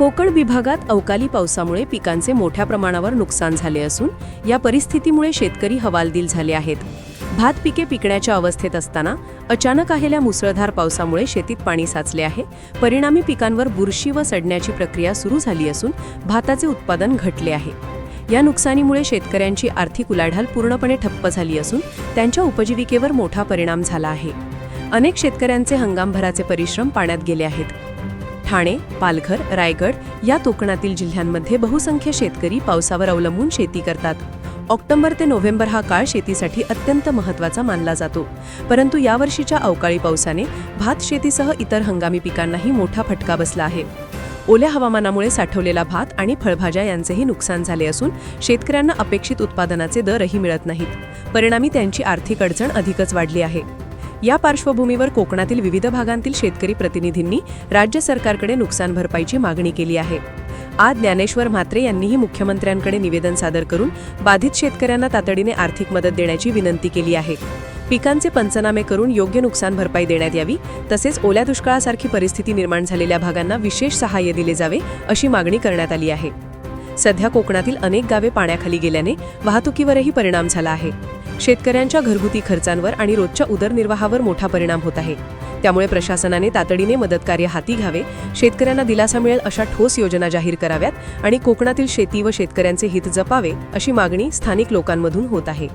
कोकण विभागात अवकाळी पावसामुळे पिकांचे मोठ्या प्रमाणावर नुकसान झाले असून या परिस्थितीमुळे शेतकरी हवालदिल झाले आहेत. भात पिके पिकण्याच्या अवस्थेत असताना अचानक आलेल्या मुसळधार पावसामुळे शेतीत पाणी साचले आहे. परिणामी पिकांवर बुरशी व सडण्याची प्रक्रिया सुरू झाली असून भाताचे उत्पादन घटले आहे. या नुकसानीमुळे शेतकऱ्यांची आर्थिक उलाढाल पूर्णपणे ठप्प झाली असून त्यांच्या उपजीविकेवर मोठा परिणाम झाला आहे. अनेक शेतकऱ्यांचे हंगामभराचे परिश्रम पाण्यात गेले आहेत. ठाणे पालघर रायगड या कोकणातील जिल्ह्यांमध्ये बहुसंख्य शेतकरी पावसावर अवलंबून शेती करतात. ऑक्टोबर ते नोव्हेंबर हा काळ शेतीसाठी अत्यंत महत्त्वाचा मानला जातो. परंतु यावर्षीच्या अवकाळी पावसाने भात शेतीसह इतर हंगामी पिकांनाही मोठा फटका बसला आहे. ओल्या हवामानामुळे साठवलेला भात आणि फळभाज्या यांचेही नुकसान झाले असून शेतकऱ्यांना अपेक्षित उत्पादनाचे दरही मिळत नाहीत. परिणामी त्यांची आर्थिक अडचण अधिकच वाढली आहे. या पार्श्वभूमीवर कोकणातील विविध भागांतील शेतकरी प्रतिनिधींनी राज्य सरकारकडे नुकसान भरपाईची मागणी केली आहे. आज ज्ञानेश्वर म्हात्रे यांनीही मुख्यमंत्र्यांकडे निवेदन सादर करून बाधित शेतकऱ्यांना तातडीने आर्थिक मदत देण्याची विनंती केली आहे. पिकांचे पंचनामे करून योग्य नुकसान भरपाई देण्यात यावी तसेच ओल्या दुष्काळासारखी परिस्थिती निर्माण झालेल्या भागांना विशेष सहाय्य दिले जावे अशी मागणी करण्यात आली आहे. सध्या कोकणातील अनेक गावे पाण्याखाली गेल्याने वाहतुकीवरही परिणाम झाला आहे. शेतकऱ्यांच्या घरगुती खर्चांवर आणि रोजच्या उदरनिर्वाहावर मोठा परिणाम होत आहे. त्यामुळे प्रशासनाने तातडीने मदतकार्य हाती घ्यावे शेतकऱ्यांना दिलासा मिळेल अशा ठोस योजना जाहीर कराव्यात आणि कोकणातील शेती व शेतकऱ्यांचे हित जपावे अशी मागणी स्थानिक लोकांमधून होत आहे.